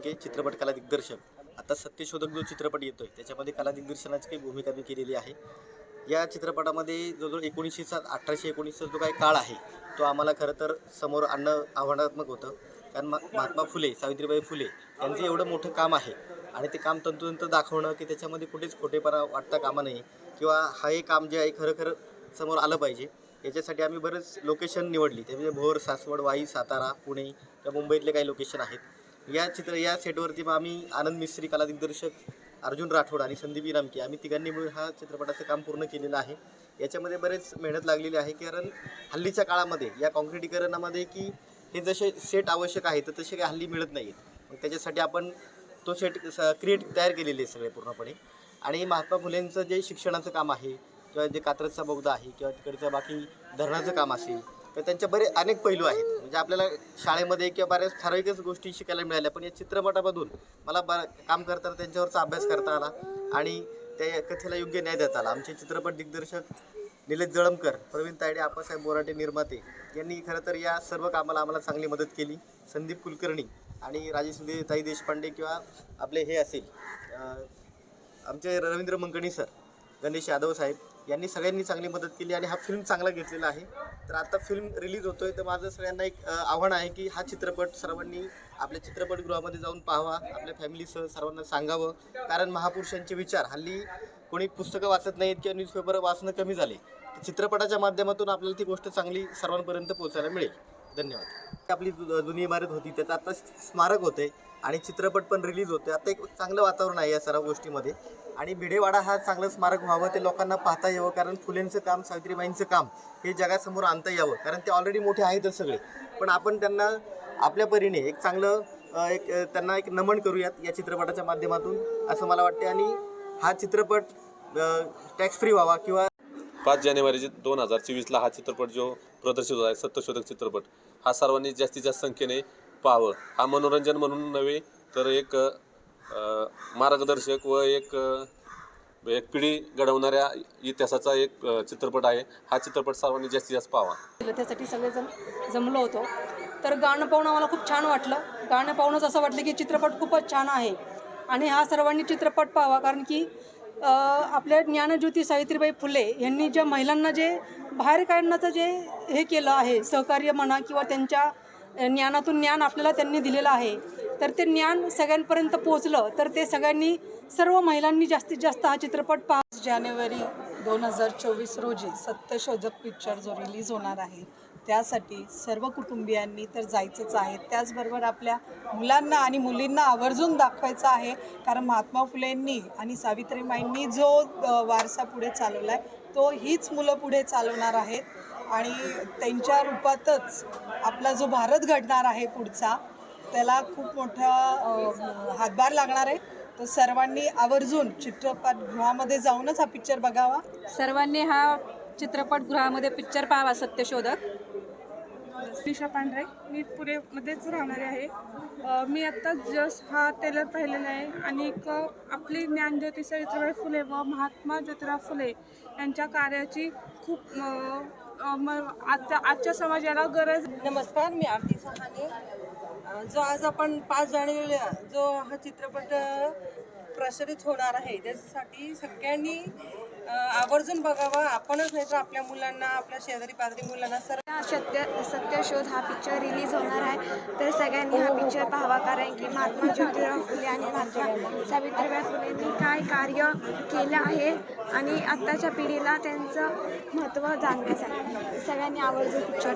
बेणके चित्रपट कला दिग्दर्शक आता सत्यशोधक जो चित्रपट येतोय त्याच्यामध्ये कला दिग्दर्शनाची काही भूमिका मी केलेली आहे. या चित्रपटामध्ये जवळजवळ एकोणीसशेचा अठराशे एकोणीसचा जो काही काळ आहे तो आम्हाला खरं तर समोर आणणं आव्हानात्मक होतं. कारण महात्मा फुले सावित्रीबाई फुले यांचं एवढं मोठं काम आहे आणि ते काम तंतोतंत दाखवणं की त्याच्यामध्ये कुठेच खोटेपणा वाटता कामा नये किंवा हा हे काम जे आहे खरं खरं समोर आलं पाहिजे. याच्यासाठी आम्ही बरेच लोकेशन निवडली. त्यामध्ये भोर सासवड वाई सातारा पुणे किंवा मुंबईतले काही लोकेशन आहेत. या चित्र या सेटवरती मग आम्ही आनंद मिस्त्री कला दिग्दर्शक अर्जुन राठोड आणि संदीप इनामके आम्ही तिघांनी मिळून हा चित्रपटाचं काम पूर्ण केलेलं आहे. याच्यामध्ये बरेच मेहनत लागलेली आहे कारण हल्लीच्या काळामध्ये या काँक्रिटीकरणामध्ये की हे जसे सेट आवश्यक आहे तर तसे काही हल्ली मिळत नाही आहेत मग त्याच्यासाठी आपण तो सेट क्रिएट तयार केलेले आहे सगळे पूर्णपणे. आणि महात्मा फुलेंचं जे शिक्षणाचं काम आहे किंवा जे कात्रजचा बोगदा आहे किंवा तिकडचं बाकी धरणाचं काम असेल तर त्यांचे बरे अनेक पैलू आहेत. म्हणजे आपल्याला शाळेमध्ये किंवा बऱ्याच ठराविकच गोष्टी शिकायला मिळाल्या पण या चित्रपटामधून मला ब काम करताना त्यांच्यावरचा अभ्यास करता आला आणि त्या कथेला योग्य न्याय देता आला. आमचे चित्रपट दिग्दर्शक निलेश जळमकर प्रवीण तायडे आप्पासाहेब बोराटे निर्माते यांनी खरं तर या सर्व कामाला आम्हाला चांगली मदत केली. संदीप कुलकर्णी आणि राजेश ताई देशपांडे किंवा आपले हे असेल आमचे रवींद्र मंकणी सर गणेश यादव साहेब यांनी सगळ्यांनी चांगली मदत केली आणि हा फिल्म चांगला घेतलेला आहे. तर आता फिल्म रिलीज होतोय तर माझं सगळ्यांना एक आव्हान आहे की हा चित्रपट सर्वांनी आपल्या चित्रपटगृहामध्ये जाऊन पाहावा आपल्या फॅमिलीसह सर्वांना सांगावं. कारण महापुरुषांचे विचार हल्ली कोणी पुस्तकं वाचत नाहीत किंवा न्यूजपेपर वाचणं कमी झाले. तर चित्रपटाच्या माध्यमातून आपल्याला ती गोष्ट चांगली सर्वांपर्यंत पोहोचायला मिळेल. धन्यवाद. आपली जु- जुनी इमारत होती त्याचं आता स्मारक होते आणि चित्रपट पण रिलीज होते आता एक चांगलं वातावरण आहे या सर्व गोष्टीमध्ये. आणि भिडेवाडा हा चांगलं स्मारक व्हावं ते लोकांना पाहता यावं कारण फुलेंचं काम सावित्रीबाईंचं काम हे जगासमोर आणता यावं कारण ते ऑलरेडी मोठे आहेतच सगळे. पण आपण त्यांना आपल्या परीने एक चांगलं एक त्यांना एक नमन करूयात या चित्रपटाच्या माध्यमातून असं मला वाटते आणि हा चित्रपट टॅक्स फ्री व्हावा किंवा पाच जानेवारी दोन हजार चोवीसला हा चित्रपट जो प्रदर्शित होत आहे सत्यशोधक चित्रपट हा सर्वांनी जास्तीत जास्त संख्येने पाहावं. हा मनोरंजन म्हणून नव्हे तर एक मार्गदर्शक व एक एक पिढी घडवणाऱ्या इतिहासाचा एक चित्रपट आहे. हा चित्रपट सर्वांनी जास्तीत जास्त पाहावा. त्यासाठी सगळेजण जमलो होतो. तर गाणं पाहून आम्हाला खूप छान वाटलं. गाणं पाहूनच असं वाटलं की चित्रपट खूपच छान आहे. आणि हा सर्वांनी चित्रपट पाहावा कारण की आपल्या ज्ञानज्योती सावित्रीबाई फुले यांनी ज्या महिलांना जे बाहेर काढण्याचं जे हे केलं आहे सहकार्य म्हणा किंवा त्यांच्या ज्ञानातून ज्ञान आपल्याला त्यांनी दिलेलं आहे तर ते ज्ञान सगळ्यांपर्यंत पोचलं तर ते सगळ्यांनी सर्व महिलांनी जास्तीत जास्त हा चित्रपट पाच जानेवारी दोन हजार चोवीस रोजी सत्यशोधक पिक्चर जो रिलीज होणार आहे त्यासाठी सर्व कुटुंबियांनी तर जायचंच आहे. त्याचबरोबर आपल्या मुलांना आणि मुलींना आवर्जून दाखवायचं आहे. कारण महात्मा फुलेंनी आणि सावित्रीबाईंनी जो वारसा पुढे चालवला आहे तो हीच मुलं पुढे चालवणार आहेत. आणि त्यांच्या रूपातच आपला जो भारत घडणार आहे पुढचा त्याला खूप मोठा हातभार लागणार आहे. तर सर्वांनी आवर्जून चित्रपटगृहामध्ये जाऊनच हा पिक्चर बघावा. सर्वांनी हा चित्रपटगृहामध्ये पिक्चर पाहावा सत्यशोधक. दिशा पांढरे. मी पुरेमध्येच राहणारे आहे. मी आत्ता जस्ट हा टेलर पाहिलेला आहे आणि एक आपली ज्ञानज्योती सावित्रीबाई फुले व महात्मा ज्योतिराव फुले यांच्या कार्याची खूप आजच्या आजच्या समाजाला गरज. नमस्कार मी आरती सहाने. जो आज आपण पाच जानेवारीला जो हा चित्रपट प्रसारित होणार आहे. त्याच्यासाठी सगळ्यांनी आवर्जून बघावा. आपणच नाही तर आपल्या मुलांना आपल्या शेजारी पाजारी मुलांना सर्व सत्य सत्य सत्यशोध हा पिक्चर रिलीज होणार आहे. तर सगळ्यांनी हा पिक्चर पाहावा कारण की महात्मा ज्योतिराव फुले आणि महात्मा सावित्रीबाई फुलेंनी काय कार्य केलं आहे आणि आत्ताच्या पिढीला त्यांचं महत्त्व जाणण्यासाठी सगळ्यांनी आवर्जून पिक्चर